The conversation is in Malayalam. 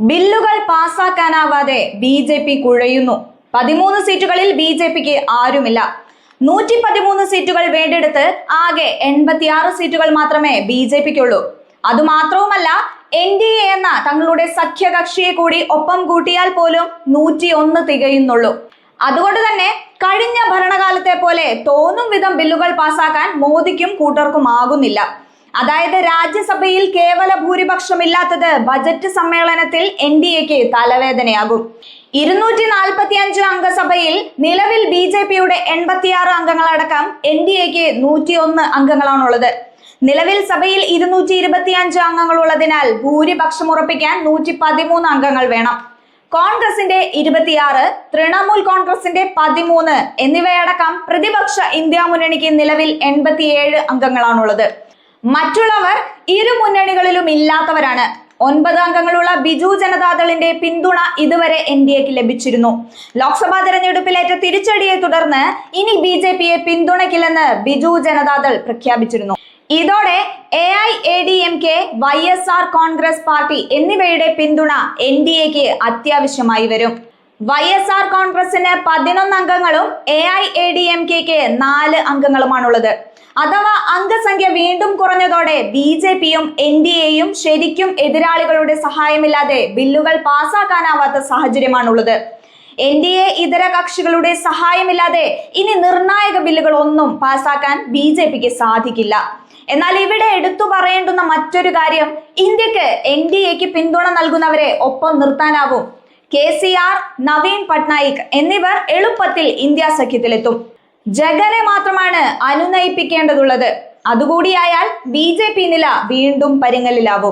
ബില്ലുകൾ പാസാക്കാനാവാതെ ബി ജെ പി കുഴയുന്നു. പതിമൂന്ന് സീറ്റുകളിൽ ബി ജെ പിക്ക് ആരുമില്ല. നൂറ്റി പതിമൂന്ന് സീറ്റുകൾ വേണ്ടെടുത്ത് ആകെ എൺപത്തിയാറ് സീറ്റുകൾ മാത്രമേ ബി ജെ പിക്കുള്ളൂ. അതുമാത്രവുമല്ല എൻ ഡി എ എന്ന തങ്ങളുടെ സഖ്യകക്ഷിയെ കൂടി ഒപ്പം കൂട്ടിയാൽ പോലും നൂറ്റി ഒന്ന് തികയുന്നുള്ളൂ. അതുകൊണ്ട് തന്നെ കഴിഞ്ഞ ഭരണകാലത്തെ പോലെ തോന്നും വിധം ബില്ലുകൾ പാസാക്കാൻ മോദിക്കും കൂട്ടർക്കും ആകുന്നില്ല. അതായത് രാജ്യസഭയിൽ കേവല ഭൂരിപക്ഷം ഭൂരിപക്ഷമില്ലാത്തത് ബജറ്റ് സമ്മേളനത്തിൽ എൻ ഡി എക്ക് തലവേദനയാകും. ഇരുന്നൂറ്റി നാൽപ്പത്തി അഞ്ച് അംഗസഭയിൽ നിലവിൽ ബി ജെ പിയുടെ എൺപത്തിയാറ് അംഗങ്ങളടക്കം എൻ ഡി എക്ക് നൂറ്റിയൊന്ന് അംഗങ്ങളാണുള്ളത്. നിലവിൽ സഭയിൽ ഇരുന്നൂറ്റി ഇരുപത്തി അഞ്ച് അംഗങ്ങളുള്ളതിനാൽ ഭൂരിപക്ഷം ഉറപ്പിക്കാൻ നൂറ്റി പതിമൂന്ന് അംഗങ്ങൾ വേണം. കോൺഗ്രസിന്റെ ഇരുപത്തിയാറ് തൃണമൂൽ കോൺഗ്രസിന്റെ പതിമൂന്ന് എന്നിവയടക്കം പ്രതിപക്ഷ ഇന്ത്യ മുന്നണിക്ക് നിലവിൽ എൺപത്തിയേഴ് അംഗങ്ങളാണുള്ളത്. മറ്റുള്ളവർ ഇരു മുന്നണികളിലും ഇല്ലാത്തവരാണ്. ഒൻപത് അംഗങ്ങളുള്ള ബിജു ജനതാദളിന്റെ പിന്തുണ ഇതുവരെ എൻ ഡി എക്ക് ലഭിച്ചിരുന്നു. ലോക്സഭാ തെരഞ്ഞെടുപ്പിലേറ്റ തിരിച്ചടിയെ തുടർന്ന് ഇനി ബി ജെ പിയെ പിന്തുണയ്ക്കില്ലെന്ന് ബിജു ജനതാദൾ പ്രഖ്യാപിച്ചിരുന്നു. ഇതോടെ A I A D M K Y S R Congress party എന്നിവയുടെ പിന്തുണ എൻ ഡി എക്ക് അത്യാവശ്യമായി വരും. വൈ എസ് ആർ കോൺഗ്രസിന് പതിനൊന്ന് അംഗങ്ങളും A I A D M കെക്ക് നാല് അംഗങ്ങളുമാണുള്ളത്. അഥവാ അംഗസംഖ്യ വീണ്ടും കുറഞ്ഞതോടെ ബി ജെ പിയും എൻ ഡി എയും ശരിക്കും എതിരാളികളുടെ സഹായമില്ലാതെ ബില്ലുകൾ പാസാക്കാനാവാത്ത സാഹചര്യമാണുള്ളത്. എൻ ഡി എ ഇതര കക്ഷികളുടെ സഹായമില്ലാതെ ഇനി നിർണായക ബില്ലുകൾ ഒന്നും പാസാക്കാൻ ബി ജെ പിക്ക് സാധിക്കില്ല. എന്നാൽ ഇവിടെ എടുത്തു പറയേണ്ടുന്ന മറ്റൊരു കാര്യം ഇന്ത്യയ്ക്ക് എൻ ഡി എക്ക് പിന്തുണ നൽകുന്നവരെ ഒപ്പം നിർത്താനാവും. K C R Naveen Patnaik എന്നിവർ എളുപ്പത്തിൽ ഇന്ത്യ സഖ്യത്തിലെത്തും. ജഗനെ മാത്രമാണ് അനുനയിപ്പിക്കേണ്ടതുള്ളത്. അതുകൂടിയായാൽ ബി ജെ പി നില വീണ്ടും പരിങ്ങലിലാവും.